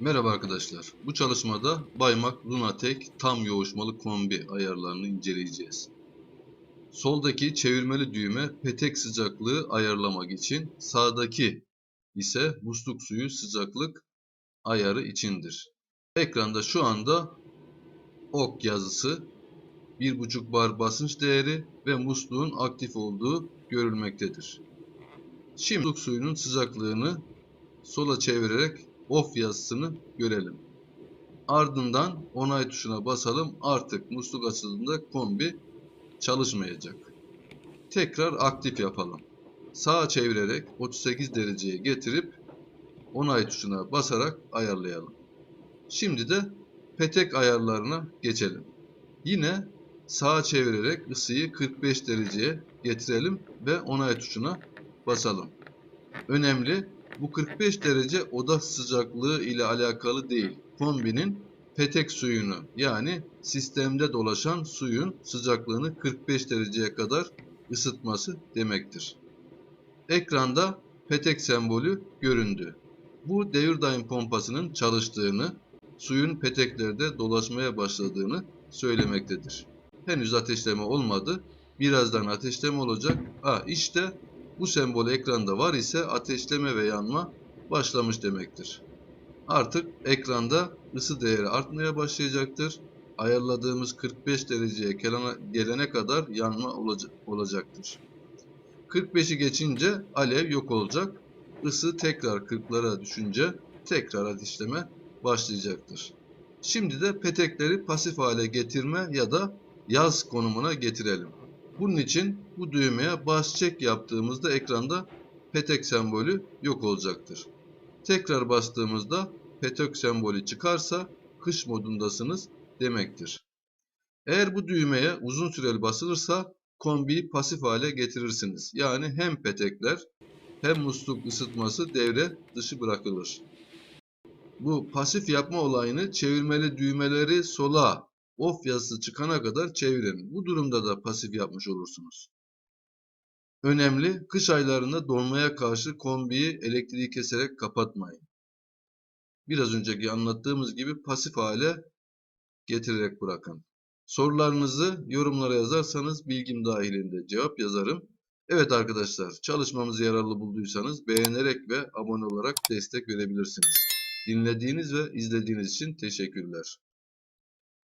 Merhaba arkadaşlar. Bu çalışmada Baymak Lunatek tam yoğuşmalı kombi ayarlarını inceleyeceğiz. Soldaki çevirmeli düğme petek sıcaklığı ayarlamak için, sağdaki ise musluk suyu sıcaklık ayarı içindir. Ekranda şu anda ok yazısı, 1.5 bar basınç değeri ve musluğun aktif olduğu görülmektedir. Şimdi musluk suyunun sıcaklığını sola çevirerek off yazısını görelim. Ardından onay tuşuna basalım. Artık musluk açıldığında kombi çalışmayacak. Tekrar aktif yapalım. Sağa çevirerek 38 dereceye getirip onay tuşuna basarak ayarlayalım. Şimdi de petek ayarlarına geçelim. Yine sağa çevirerek ısıyı 45 dereceye getirelim ve onay tuşuna basalım. Önemli bu 45 derece oda sıcaklığı ile alakalı değil. Kombinin petek suyunu yani sistemde dolaşan suyun sıcaklığını 45 dereceye kadar ısıtması demektir. Ekranda petek sembolü göründü. Bu devir daim pompasının çalıştığını, suyun peteklerde dolaşmaya başladığını söylemektedir. Henüz ateşleme olmadı. Birazdan ateşleme olacak. Ha işte bu sembol ekranda var ise ateşleme ve yanma başlamış demektir. Artık ekranda ısı değeri artmaya başlayacaktır. Ayarladığımız 45 dereceye gelene kadar yanma olacaktır. 45'i geçince alev yok olacak. Isı tekrar 40'lara düşünce tekrar ateşleme başlayacaktır. Şimdi de petekleri pasif hale getirme ya da yaz konumuna getirelim. Bunun için bu düğmeye bas çek yaptığımızda ekranda petek sembolü yok olacaktır. Tekrar bastığımızda petek sembolü çıkarsa kış modundasınız demektir. Eğer bu düğmeye uzun süreli basılırsa kombiyi pasif hale getirirsiniz. Yani hem petekler hem musluk ısıtması devre dışı bırakılır. Bu pasif yapma olayını çevirmeli düğmeleri sola off yazısı çıkana kadar çevirin. Bu durumda da pasif yapmış olursunuz. Önemli, kış aylarında donmaya karşı kombiyi elektriği keserek kapatmayın. Biraz önceki anlattığımız gibi pasif hale getirerek bırakın. Sorularınızı yorumlara yazarsanız bilgim dahilinde cevap yazarım. Evet arkadaşlar çalışmamızı yararlı bulduysanız beğenerek ve abone olarak destek verebilirsiniz. Dinlediğiniz ve izlediğiniz için teşekkürler.